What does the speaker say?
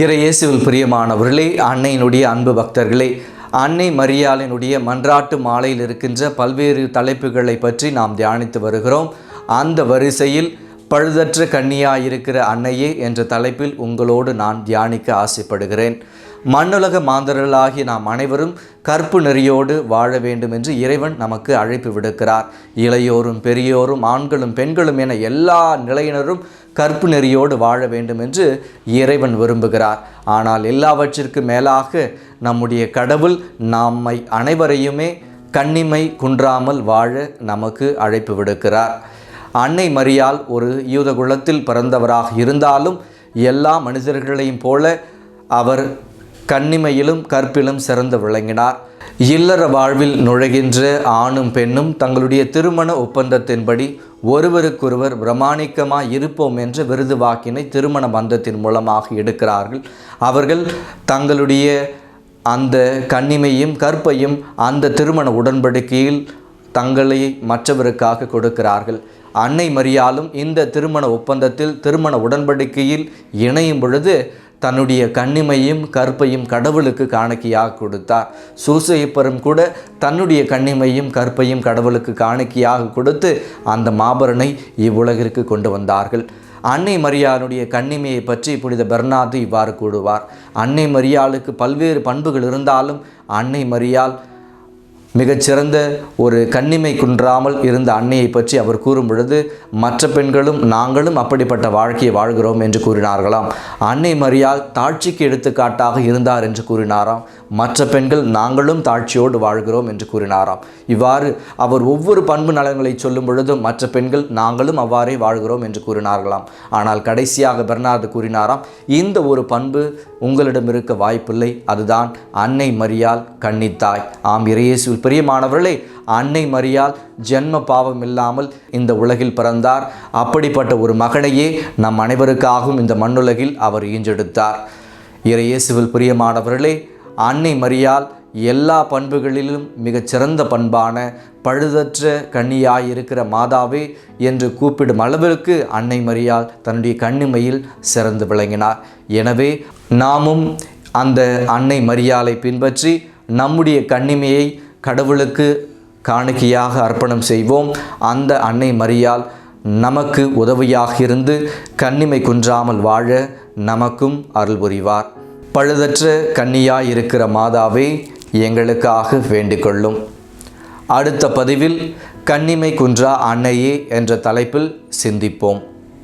இறையேசுவில் பிரியமானவர்களே அன்னையினுடைய அன்பு பக்தர்களே அன்னை மரியாளினுடைய மன்றாட்டு மாலையில் இருக்கின்ற பல்வேறு தலைப்புகளை பற்றி நாம் தியானித்து வருகிறோம். அந்த வரிசையில் பழுதற்ற கன்னியாய் இருக்கிற அன்னையே என்ற தலைப்பில் உங்களோடு நான் தியானிக்க ஆசைப்படுகிறேன். மண்ணுலக மாந்தர்களாகிய நாம் அனைவரும் கற்பு நெறியோடு வாழ வேண்டும் என்று இறைவன் நமக்கு அழைப்பு விடுக்கிறார். இளையோரும் பெரியோரும் ஆண்களும் பெண்களும் என எல்லா நிலையினரும் கற்பு நெறியோடு வாழ வேண்டும் என்று இறைவன் விரும்புகிறார். ஆனால் எல்லாவற்றிற்கு மேலாக நம்முடைய கடவுள் நம்மை அனைவரையுமே கண்ணிமை குன்றாமல் வாழ நமக்கு அழைப்பு விடுக்கிறார். அன்னை மரியால் ஒரு யூத குலத்தில் பிறந்தவராக இருந்தாலும் எல்லா மனிதர்களையும் போல அவர் கண்ணிமையிலும் கற்பிலும் சிறந்து விளங்கினார். இல்லற வாழ்வில் நுழைகின்ற ஆணும் பெண்ணும் தங்களுடைய திருமண ஒப்பந்தத்தின்படி ஒருவருக்கொருவர் பிரமாணிக்கமாக இருப்போம் என்ற விருது வாக்கினை திருமண பந்தத்தின் மூலமாக எடுக்கிறார்கள். அவர்கள் தங்களுடைய அந்த கண்ணிமையும் கற்பையும் அந்த திருமண உடன்படிக்கையில் தங்களை மற்றவருக்காக கொடுக்கிறார்கள். அன்னை மரியாலும் இந்த திருமண ஒப்பந்தத்தில் திருமண உடன்படிக்கையில் இணையும் பொழுது தன்னுடைய கண்ணிமையும் கற்பையும் கடவுளுக்கு காணிக்கையாக கொடுத்தார். சூசையப்பரும் கூட தன்னுடைய கண்ணிமையும் கற்பையும் கடவுளுக்கு காணிக்கையாக கொடுத்து அந்த மாபரனை இவ்வுலகிற்கு கொண்டு வந்தார்கள். அன்னை மரியாளுடைய கண்ணிமையை பற்றி புனித பெர்னாது இவ்வாறு கூடுவார் அன்னை மரியாளுக்கு பல்வேறு பண்புகள் இருந்தாலும் அன்னை மரியாள் மிகச்சிறந்த ஒரு கண்ணிமை குன்றாமல் இருந்த அன்னையை பற்றி அவர் கூறும் பொழுது மற்ற பெண்களும் நாங்களும் அப்படிப்பட்ட வாழ்க்கையை வாழ்கிறோம் என்று கூறினார்களாம். அன்னை மரியால் தாட்சிக்கு எடுத்துக்காட்டாக இருந்தார் என்று கூறினாராம். மற்ற பெண்கள் நாங்களும் தாட்சியோடு வாழ்கிறோம் என்று கூறினாராம். இவ்வாறு அவர் ஒவ்வொரு பண்பு நலன்களை சொல்லும் பொழுதும் மற்ற பெண்கள் நாங்களும் அவ்வாறே வாழ்கிறோம் என்று கூறினார்களாம். ஆனால் கடைசியாக பெர்னார்டு கூறினாராம் இந்த ஒரு பண்பு உங்களிடம் இருக்க வாய்ப்பில்லை. அதுதான் அன்னை மரியால் கன்னித்தாய். ஆம் இறையேசு பிரியமானவர்களே அன்னை மரியால் ஜென்ம பாவம் இல்லாமல் இந்த உலகில் பிறந்தார். அப்படிப்பட்ட ஒரு மகனையே நம் அனைவருக்காகவும் இந்த மண்ணுலகில் அவர் ஈஞ்செடுத்தார் இறையேசுவில் பிரியமானவர்களே அன்னை மரியால் எல்லா பண்புகளிலும் மிகச்சிறந்த பண்பான பழுதற்ற கன்னியாய் இருக்கிற மாதாவே என்று கூப்பிடும் அளவிற்கு அன்னை மரியால் தன்னுடைய கண்ணிமையில் சிறந்து விளங்கினார். எனவே நாமும் அந்த அன்னை மரியாலை பின்பற்றி நம்முடைய கண்ணிமையை கடவுளுக்கு காணிக்கையாக அர்ப்பணம் செய்வோம். அந்த அன்னை மரியால் நமக்கு உதவியாக இருந்து கண்ணிமை குன்றாமல் வாழ நமக்கும் அருள் புரிவார். பழுதற்ற கன்னியாய் இருக்கிற மாதாவே எங்களுக்காக வேண்டிக்கொள்ளும். அடுத்த பதிவில் கன்னிமை குன்றா அன்னையே என்ற தலைப்பில் சிந்திப்போம்.